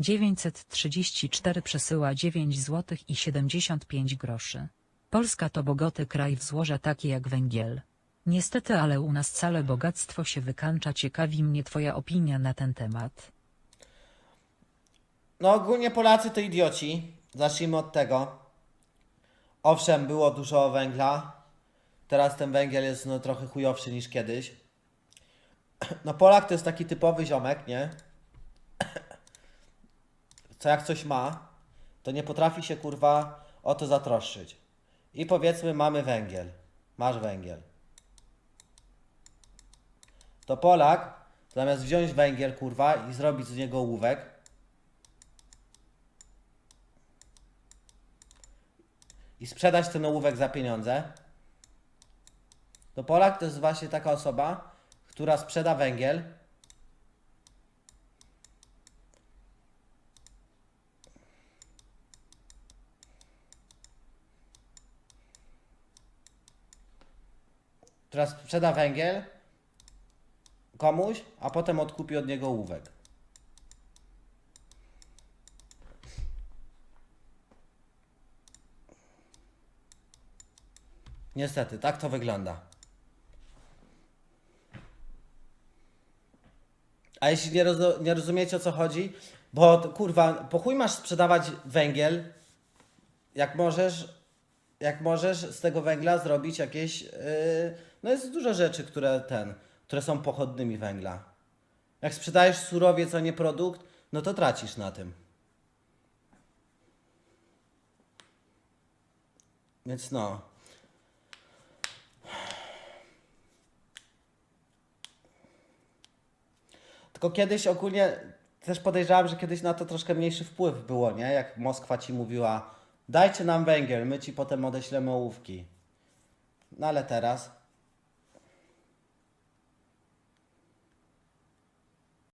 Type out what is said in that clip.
934 przesyła 9 zł i 75 groszy. Polska to bogaty kraj w złoża takie jak węgiel. Niestety ale u nas całe bogactwo się wykańcza ciekawi mnie twoja opinia na ten temat. No ogólnie Polacy to idioci. Zacznijmy od tego. Owszem, było dużo węgla. Teraz ten węgiel jest no, trochę chujowszy niż kiedyś. No Polak to jest taki typowy ziomek, nie? Co jak coś ma, to nie potrafi się kurwa o to zatroszczyć. I powiedzmy mamy węgiel. Masz węgiel. To Polak zamiast wziąć węgiel kurwa i zrobić z niego ołówek, i sprzedać ten ołówek za pieniądze, to Polak to jest właśnie taka osoba, która sprzeda węgiel która sprzeda węgiel komuś, a potem odkupi od niego ołówek. Niestety, tak to wygląda. A jeśli nie, nie rozumiecie o co chodzi, bo kurwa, po chuj masz sprzedawać węgiel, jak możesz, jak możesz z tego węgla zrobić jakieś. Yy, no jest dużo rzeczy, które ten, które są pochodnymi węgla. Jak sprzedajesz surowiec, a nie produkt, no to tracisz na tym. Więc no. Tylko kiedyś ogólnie też podejrzewam, że kiedyś na to troszkę mniejszy wpływ było, nie? Jak Moskwa ci mówiła, dajcie nam węgiel, my ci potem odeślemy ołówki. No ale teraz.